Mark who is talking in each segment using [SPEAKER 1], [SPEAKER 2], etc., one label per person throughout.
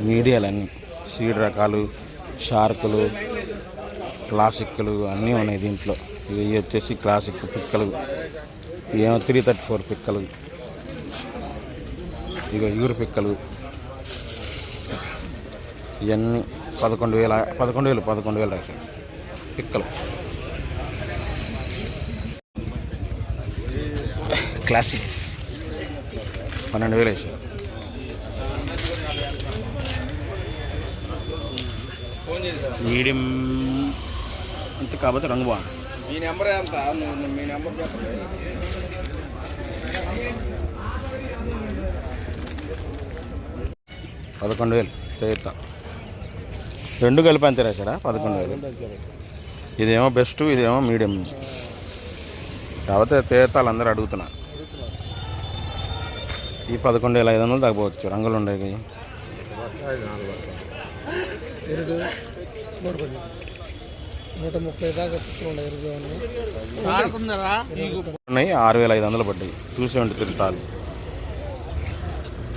[SPEAKER 1] మీడియాలన్నీ. Seed రకాలు షార్కులు క్లాసిక్లు అన్నీ ఉన్నాయి దీంట్లో. ఇవి వచ్చేసి క్లాసిక్ పిక్కలు. ఏమో త్రీ థర్టీ ఫోర్ పిక్కలు. ఇక యూరు పిక్కలు. ఇవన్నీ పదకొండు వేల పదకొండు వేలు పదకొండు వేలు రాశాడు పిక్కలు. క్లాసిక్. పన్నెండు వేలు వేసాడు మీడియం అంతే కాబట్టి రంగు బాగుంది.
[SPEAKER 2] మీ నెంబర్ ఎంత మీ నెంబర్
[SPEAKER 1] పదకొండు వేలు తేత రెండు కలిపి అంతే రాశాడా? పదకొండు వేలు. ఇదేమో బెస్ట్ ఇదేమో మీడియం కాకపోతే తేతాలు అందరూ అడుగుతున్నారు. ఈ పదకొండు వేల ఐదు వందలు తగ్గవచ్చు రంగులు ఉండేవి.
[SPEAKER 2] నూట ముప్పై దాకా ఉన్నాయి
[SPEAKER 1] ఆరు వేల ఐదు వందలు పడ్డాయి. చూసే ఉంటే తిరుగుతాలు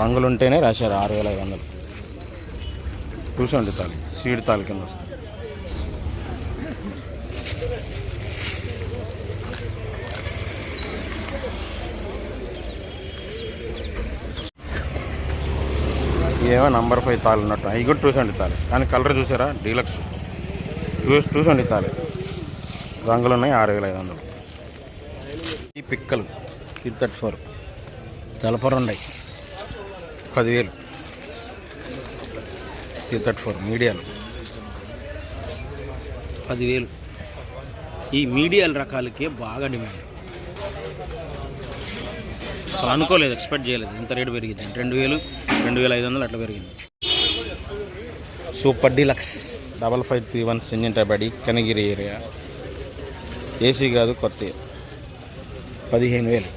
[SPEAKER 1] రంగులుంటేనే రాశారు ఆరు వేల ఐదు వందలు. టూ సెవెంటీ తాలు సీడ్ తాలు కింద వస్తుంది ఏమో నంబర్ ఫైవ్ తాలు ఉన్నట్టు. అవి కూడా టూ సెవెంటీ తాలు కానీ కలర్ చూసారా? డీలక్స్ టూ టూ సెవెంటీ తాలి రంగులు ఉన్నాయి ఆరు వేల ఐదు వందలు. ఈ పిక్కలు త్రీ థర్టీ ఫోర్. తెలపరు ఉన్నాయి. పదివేలు. త్రీ థర్టీ ఫోర్ మీడియాలు. పదివేలు. ఈ మీడియాల రకాలకే బాగా డిమాండ్ అసలు అనుకోలేదు ఎక్స్పెక్ట్ చేయలేదు. ఇంత రేటు పెరిగింది. రెండు వేలు రెండు వేల ఐదు వందలు అట్లా పెరిగింది. Super deluxe double five three one సింజంటాబడి Kanagiri area. AC కాదు కొత్త పదిహేను వేలు.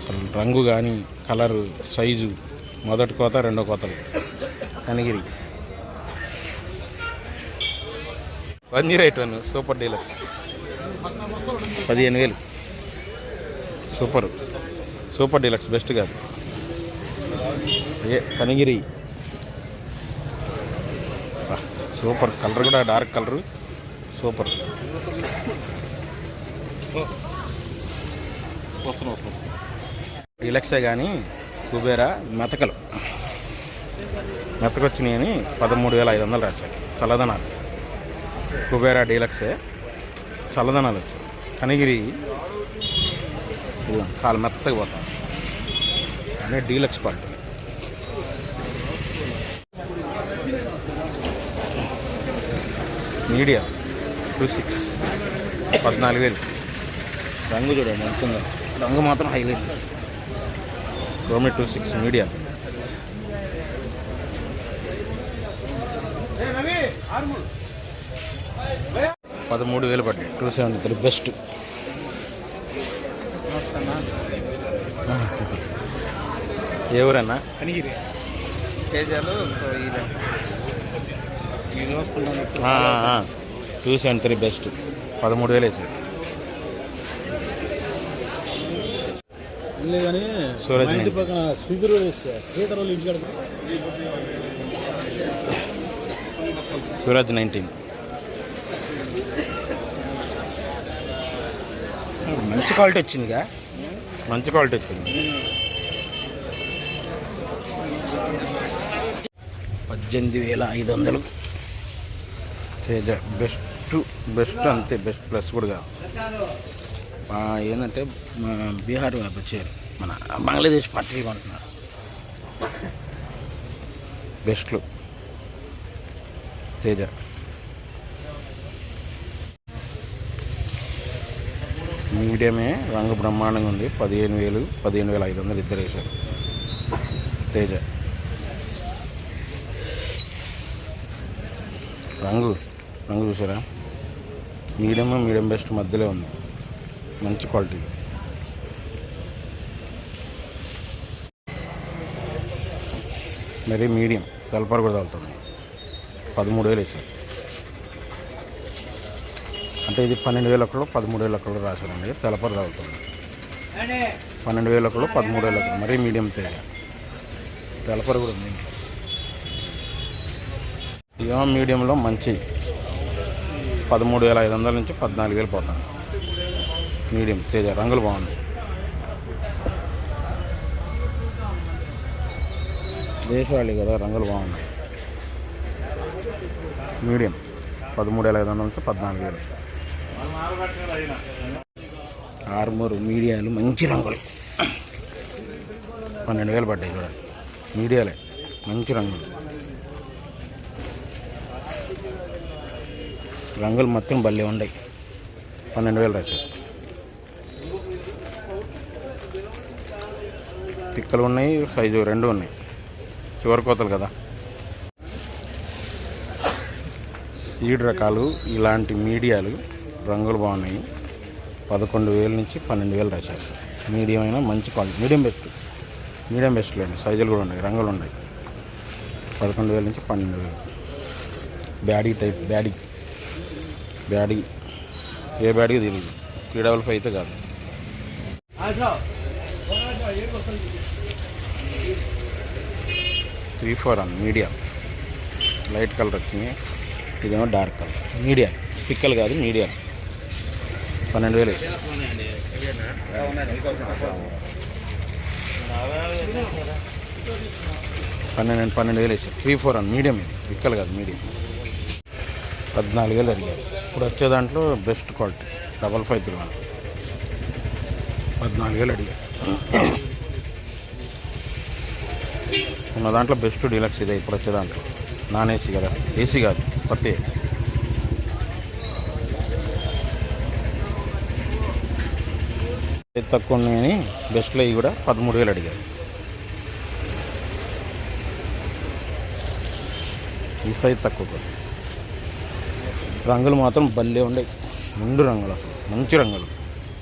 [SPEAKER 1] అసలు రంగు కానీ కలరు సైజు మొదటి కోత రెండో కోతలు. Kanagiri. One zero eight one super deluxe. పదిహేను వేలు. సూపర్. సూపర్ డీలక్స్ బెస్ట్ కాదు. ఏ కనిగిరి. సూపర్ కలర్ కూడా డార్క్ కలరు. సూపర్. డీలక్సే కానీ కుబేరా మెతకలు. మెతకొచ్చినాయని పదమూడు వేల ఐదు వందలు రాశారు. చల్లదనాలు. కుబేరా డీలక్సే. చల్లదనాలు వచ్చాయి. కనిగిరి. కాలు మెత్తగా పోతాం అనే deluxe quality media two six పద్నాలుగు వేలు. రంగు చూడండి ఎంత ఉందో రంగు మాత్రం హైలైట్. రోమి టూ సిక్స్ మీడియా. పదమూడు వేలు పడ్డాయి. Two seventy three best. ఏ ఊరన్నా
[SPEAKER 2] కేజీలు
[SPEAKER 1] టూ సెవెంటీ త్రీ బెస్ట్ పదమూడు వేలు వేసాడు. సూరజ్ సూరజ్ నైన్టీన్. మంచి క్వాలిటీ వచ్చిందిగా. మంచి క్వాలిటీ వచ్చింది. పద్దెనిమిది వేల ఐదు వందలు. తేజ బెస్ట్ బెస్ట్ అంతే బెస్ట్ ప్లస్ కూడా కాదు. ఏంటంటే బీహార్ వచ్చారు. మన బంగ్లాదేశ్ పట్టీ కొంటున్నారు. బెస్ట్లు తేజ. మీడియమే రంగు బ్రహ్మాండంగా ఉంది. పదిహేను వేలు పదిహేను వేల ఐదు వందలు ఇద్దరు వేశారు. తేజ. రంగు. రంగు చూసారా? మీడియం మీడియం బెస్ట్ మధ్యలో ఉంది. మంచి క్వాలిటీ మరి మీడియం తలపారు కూడా తగులుతుంది. పదమూడు వేలు వేసారు. అంటే ఇది పన్నెండు వేల ఒకళ్ళు పదమూడు వేల ఒకళ్ళు రాశారండి. తెలపర తగులుతుంది. పన్నెండు వేల ఒకళ్ళు పదమూడు వేల ఒకళ్ళు. మరీ మీడియం తేజ తలపారు కూడా ఉంది. ఇదేమో మీడియంలో మంచి పదమూడు వేల ఐదు వందల నుంచి పద్నాలుగు వేలు పోతాను. మీడియం తేజ రంగులు బాగుంది దేశవాళి కదా రంగులు బాగున్నాయి. మీడియం పదమూడు వేల ఐదు వందల నుంచి పద్నాలుగు వేలు. ఆరుమూరు మీడియాలు మంచి రంగులు. పన్నెండు వేలు పడ్డాయి చూడండి. మీడియాలే మంచి రంగులు. రంగులు మొత్తం భలే ఉన్నాయి. పన్నెండు వేలు రాశారు. పిక్కలు ఉన్నాయి సైజు రెండు ఉన్నాయి. చివరి కోతలు కదా. సీడ్ రకాలు ఇలాంటి మీడియాలు రంగులు బాగున్నాయి. పదకొండు వేల నుంచి పన్నెండు వేలు రాశారు. మీడియం అయినా మంచి quality medium best medium best ఉన్నాయి సైజులు కూడా ఉన్నాయి రంగులు ఉన్నాయి. పదకొండు వేల నుంచి పన్నెండు వేలు. బ్యాడీ టైప్ బ్యాడీ బ్యాడీ ఏ బ్యాడ్కి తెలియదు. త్రీ డబల్ ఫైవ్ అయితే కాదు. త్రీ ఫోర్ అన్న మీడియం. లైట్ కలర్ వచ్చింది. ఇదేమో డార్క్ కలర్. మీడియం. పిక్కలు కాదు మీడియం. పన్నెండు వేలు పన్నెండు పన్నెండు వేలు ఇచ్చారు త్రీ ఫోర్ అన్న మీడియం ఇది. పిక్కలు కాదు మీడియం. పద్నాలుగు వేలు అడిగారు ఇప్పుడు వచ్చే దాంట్లో best quality double five three one పద్నాలుగు వేలు అడిగారు ఉన్న దాంట్లో బెస్ట్ డీలక్స్ ఇదే ఇప్పుడు వచ్చే దాంట్లో. నాన్ ఏసీ కదా. ఏసీ కాదు కొత్త తక్కువ ఉన్నాయని బెస్ట్లో ఇవి కూడా పదమూడు వేలు అడిగారు ఈ సైజ్ తక్కువ రంగులు మాత్రం భలే ఉండయి. ముందు రంగులు అసలు మంచి రంగులు.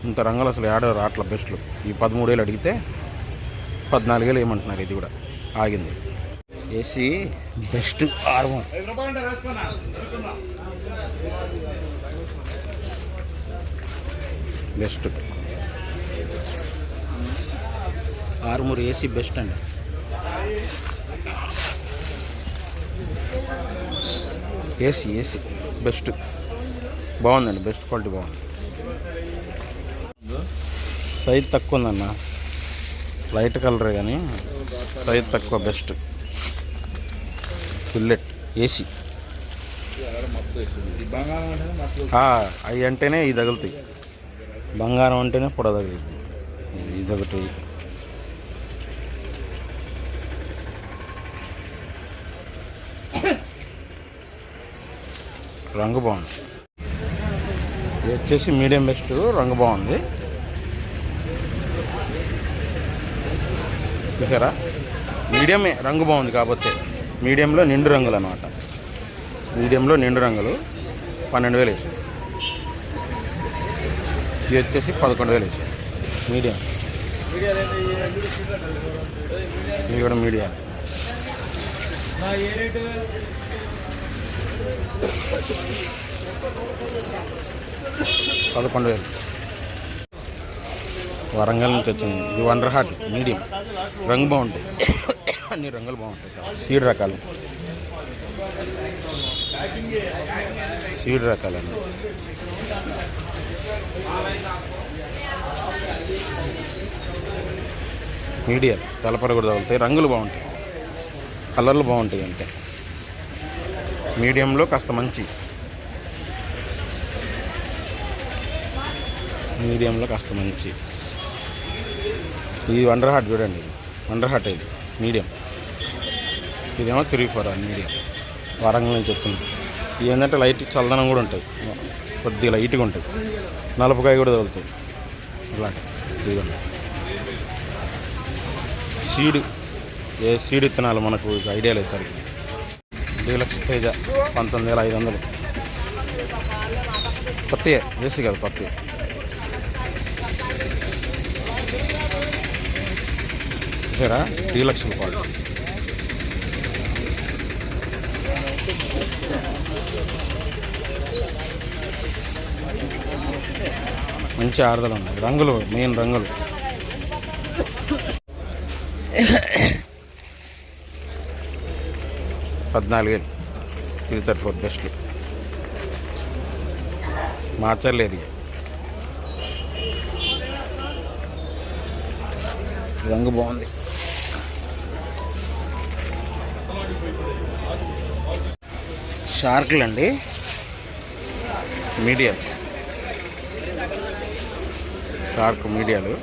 [SPEAKER 1] ఇంత రంగులు అసలు ఏడ రాట్ల బెస్ట్లు ఈ పదమూడు వేలు అడిగితే పద్నాలుగు వేలు ఏమంటున్నారు ఇది కూడా. ఆగింది. AC best armour best armour AC best అండి. AC AC best. బాగుందండి బెస్ట్ క్వాలిటీ బాగుంది. సైజ్ తక్కువ ఉందన్న లైట్ కలరే కానీ సైజ్ తక్కువ బెస్ట్. Bullet AC. అవి అంటేనే ఇది తగులుతాయి. బంగారం అంటేనే పొడ తగులుతుంది. ఒకటి రంగు బాగుంది. ఇది వచ్చేసి మీడియం బెస్ట్ రంగు బాగుంది. చూసారా? మీడియమే రంగు బాగుంది కాకపోతే మీడియంలో నిండు రంగులు అనమాట మీడియంలో నిండు రంగులు పన్నెండు వేలు వేసాయి ఇది వచ్చేసి పదకొండు వేలు వేసాయి మీడియం. ఇది కూడా మీడియం. పదకొండు వేలు. వరంగల్ నుంచి వచ్చింది. ఇది వండర్ హార్ట్ మీడియం రంగు బాగుంటాయి. అన్ని రంగులు బాగుంటాయి. సీడ్ రకాలు. Seed రకాలండి medium. తలపర కూడా తగులుతాయి రంగులు బాగుంటాయి. కలర్లు బాగుంటాయి అంతే. మీడియంలో కాస్త మంచి. మీడియంలో కాస్త మంచి. ఇది వండర్ హార్ట్ చూడండి. వండర్ హార్ట్ ఇది. మీడియం. ఇదేమో త్రీ ఫోర్ మీడియం. వరంగల్ నుంచి వస్తుంది. ఇవి ఏంటంటే లైట్ చల్లదనం కూడా ఉంటుంది కొద్దిగా లైట్గా ఉంటుంది నలుపుకాయ కూడా తగులుతుంది అలాంటి ఇదిగోండి. సీడ్. ఏ సీడ్ ఇత్తనాలు మనకు ఐడియా లేదు సరిగ్గా. డీలక్స్ తేజ పంతొమ్మిది వేల ఐదు వందలు. పత్తి వేసి కాదు పత్తి. చూసారా? డీలక్స్ క్వాలిటీ మంచి ఆరుదలు ఉన్నాయి. రంగులు మెయిన్ రంగులు. పద్నాలుగు వేలు త్రీ థర్టీ ఫోర్ బెస్ట్లు మార్చలేదు రంగు బాగుంది. షార్క్లు అండి. మీడియాలు. షార్క్ మీడియాలు.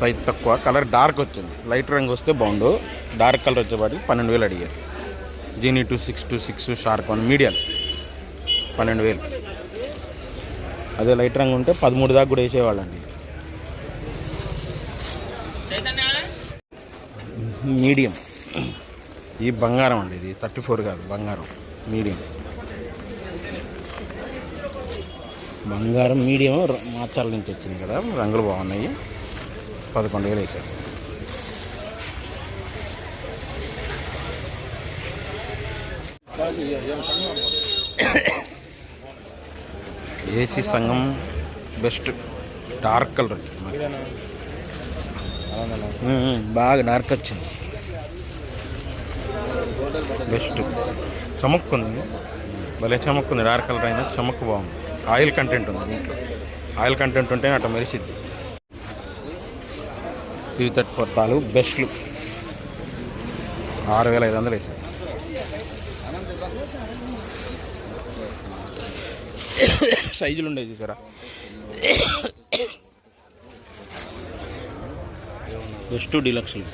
[SPEAKER 1] సైజ్ తక్కువ. కలర్ డార్క్ వచ్చింది. లైట్ రంగు వస్తే బాగుండు. డార్క్ కలర్ వచ్చేపాటికి పన్నెండు వేలు అడిగారు. Genie two six two six shark one medium. పన్నెండు వేలు. అదే లైట్ రంగు ఉంటే పదమూడు దాకా కూడా వేసేవాళ్ళండి. మీడియం. ఈ బంగారం అండి ఇది. థర్టీ ఫోర్ కాదు బంగారం. మీడియం. బంగారం మీడియం ర- మాచాల నుంచి వచ్చింది కదా. రంగులు బాగున్నాయి. పదకొండు వేలు వేసారు. ఏసీ సంఘం బెస్ట్ డార్క్ కలర్ బాగా డార్క్ వచ్చింది. బెస్ట్. చమక్కుంది. భలే చమక్కుంది డార్క్ కలర్ అయినా చమక్కు బాగుంది. ఆయిల్ కంటెంట్ ఉంది దీంట్లో. ఆయిల్ కంటెంట్ ఉంటే అట్లా మెరిసిద్ది. త్రీ థర్టీ ఫోర్ తాలు బెస్ట్లు. ఆరు వేల ఐదు వందలు వేసాయి సైజులు ఉండేవి చూసారా? బెస్ట్ డీలక్స్లు